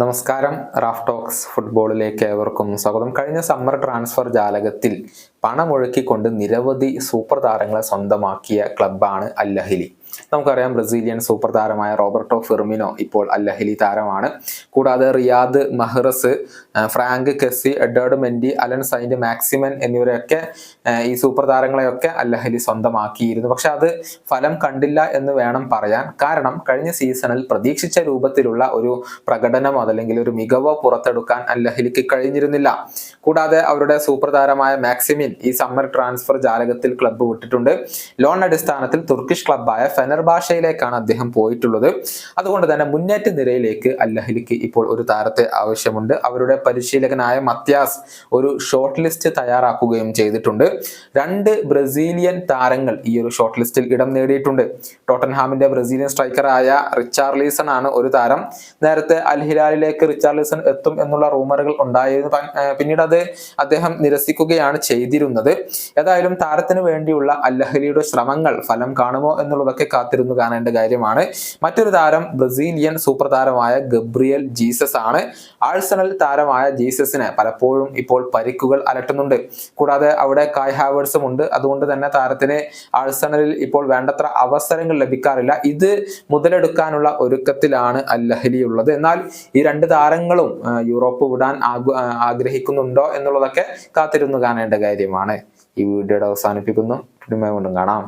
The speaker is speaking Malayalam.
നമസ്കാരം റാഫ് ടോക്സ് ഫുട്ബോളിലേക്ക് ഏവർക്കും സ്വാഗതം. കഴിഞ്ഞ സമ്മർ ട്രാൻസ്ഫർ ജാലകത്തിൽ പണമൊഴുക്കിക്കൊണ്ട് നിരവധി സൂപ്പർ താരങ്ങളെ സ്വന്തമാക്കിയ ക്ലബ്ബാണ് അൽ അഹിലി. നമുക്കറിയാം ബ്രസീലിയൻ സൂപ്പർ താരമായ റോബർട്ടോ ഫെർമിനോ ഇപ്പോൾ അല്ലഹലി താരമാണ്. കൂടാതെ Riyad Mahrez Franck Kessie Edouard Mendy Allan Saint Maximin എന്നിവരെയൊക്കെ ഈ സൂപ്പർ താരങ്ങളെയൊക്കെ അല്ലഹലി സ്വന്തമാക്കിയിരുന്നു. പക്ഷെ അത് ഫലം കണ്ടില്ല എന്ന് വേണം പറയാൻ. കാരണം കഴിഞ്ഞ സീസണിൽ പ്രതീക്ഷിച്ച രൂപത്തിലുള്ള ഒരു പ്രകടനമോ അതല്ലെങ്കിൽ ഒരു മികവോ പുറത്തെടുക്കാൻ അല്ലഹലിക്ക് കഴിഞ്ഞിരുന്നില്ല. കൂടാതെ അവരുടെ സൂപ്പർ താരമായ മാക്സിമിൻ ഈ സമ്മർ ട്രാൻസ്ഫർ ജാലകത്തിൽ ക്ലബ്ബ് വിട്ടിട്ടുണ്ട്. ലോൺ അടിസ്ഥാനത്തിൽ തുർക്കിഷ് ക്ലബ്ബായ ഫെനർബാഷയിലേക്കാണ് അദ്ദേഹം പോയിട്ടുള്ളത്. അതുകൊണ്ട് തന്നെ മുന്നേറ്റ നിരയിലേക്ക് അല്ലഹലിക്ക് ഇപ്പോൾ ഒരു താരത്തെ ആവശ്യമുണ്ട്. അവരുടെ പരിശീലകനായ മത്യാസ് ഒരു ഷോർട്ട് ലിസ്റ്റ് തയ്യാറാക്കുകയും ചെയ്തിട്ടുണ്ട്. രണ്ട് ബ്രസീലിയൻ താരങ്ങൾ ഈ ഒരു ഷോർട്ട് ലിസ്റ്റിൽ ഇടം നേടിയിട്ടുണ്ട്. ടോട്ടൻഹാമിന്റെ ബ്രസീലിയൻ സ്ട്രൈക്കറായ റിച്ചാർലീസൺ ആണ് ഒരു താരം. നേരത്തെ അൽ ഹിലാലിലേക്ക് എത്തും എന്നുള്ള റൂമറുകൾ ഉണ്ടായിരുന്നു. പിന്നീട് അത് അദ്ദേഹം നിരസിക്കുകയാണ് ചെയ്തിരുന്നത്. ഏതായാലും താരത്തിന് വേണ്ടിയുള്ള അല്ലഹലിയുടെ ശ്രമങ്ങൾ ഫലം കാണുമോ എന്നുള്ളതൊക്കെ കാത്തിരുന്നു കാണേണ്ട കാര്യമാണ്. മറ്റൊരു താരം ബ്രസീലിയൻ സൂപ്പർ താരമായ ഗബ്രിയൽ ജീസസ് ആണ്. ആഴ്സണൽ താരമായ ജീസസിന് പലപ്പോഴും ഇപ്പോൾ പരിക്കുകൾ അലട്ടുന്നുണ്ട്. കൂടാതെ അവിടെ കായ് ഹാവേഴ്സും ഉണ്ട്. അതുകൊണ്ട് തന്നെ താരത്തിന് ആഴ്സണലിൽ ഇപ്പോൾ വേണ്ടത്ര അവസരങ്ങൾ ലഭിക്കാറില്ല. ഇത് മുതലെടുക്കാനുള്ള ഒരുക്കത്തിലാണ് അല്ലഹലി ഉള്ളത്. എന്നാൽ ഈ രണ്ട് താരങ്ങളും യൂറോപ്പ് വിടാൻ ആഗ്രഹിക്കുന്നുണ്ടോ എന്നുള്ളതൊക്കെ കാത്തിരുന്നു കാണേണ്ട കാര്യമാണ്. ഈ വീഡിയോയുടെ അവസാനിപ്പിക്കുന്നു. കൊണ്ടും കാണാം.